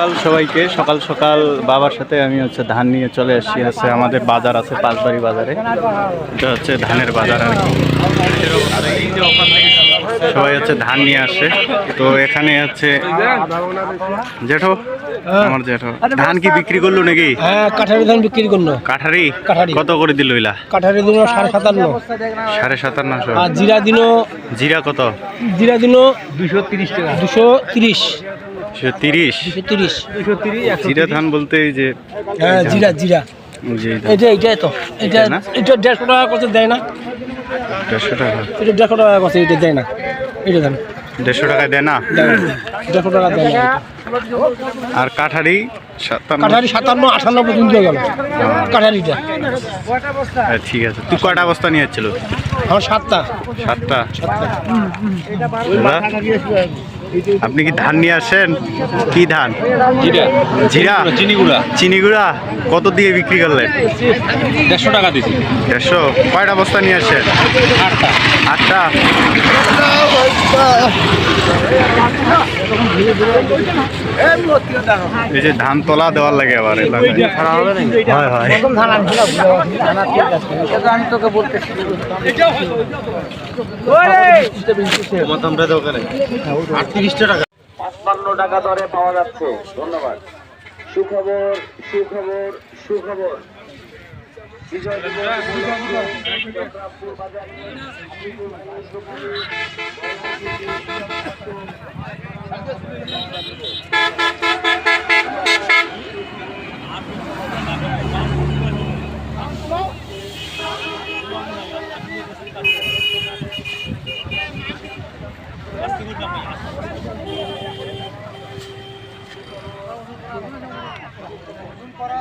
সকাল সবাইকে সকাল সকাল বাবার সাথে আমি হচ্ছে ধান নিয়ে চলে আসছি। আছে আমাদের বাজার আছে পাঁচবাড়ি বাজারে। এটা হচ্ছে ধানের বাজার আর কি। সবাই হচ্ছে ধান নিয়ে আসে। তো এখানে হচ্ছে জেঠো আমার জেঠো। ধান কি বিক্রি করল নাকি? হ্যাঁ কাঠারি ধান বিক্রি করল। কাঠারি? কাঠারি। কত করে দিল ইলা কাঠারি দিন সাড়ে সাতান্ন। সাড়ে সাতান্নশো আর জিরা দিনও জিরা কত? জিরা দিনও দুশো তিরিশ টাকা। দুশো তিরিশ। তিরিশ। তিরিশ। জিরা ধান বলতে এই যে হ্যাঁ জিরা জিরা। যে এটা। এটাই তো। এটা এটা দেড়শো টাকা করতে দেয় না। দেড়শো টাকা। এটা দেড়শো টাকা করতে এটা দেয় না। এটা দেড়শো টাকা দেয় না? দেড়শো টাকা দেয় না আর কাঠারি সাতান্ন কাঠারি সাতান্ন আটান্ন পর্যন্ত গেল। কাঠারিটা। হ্যাঁ, ঠিক আছে। তুই কয়টা বস্তা নিয়ে যাচ্ছিল? আমার সাতটা। সাতটা। আপনি কি ধান নিয়ে আসেন? কি ধান? জিরা। চিনিগুলা চিনিগুড়া। কত দিয়ে বিক্রি করলেন? দেড়শো টাকা দিছি দেড়শো? কয়টা বস্তা নিয়ে আসেন? আটটা। আটটা? এই যে ধান তোলা দেওয়ার লাগে আবার করা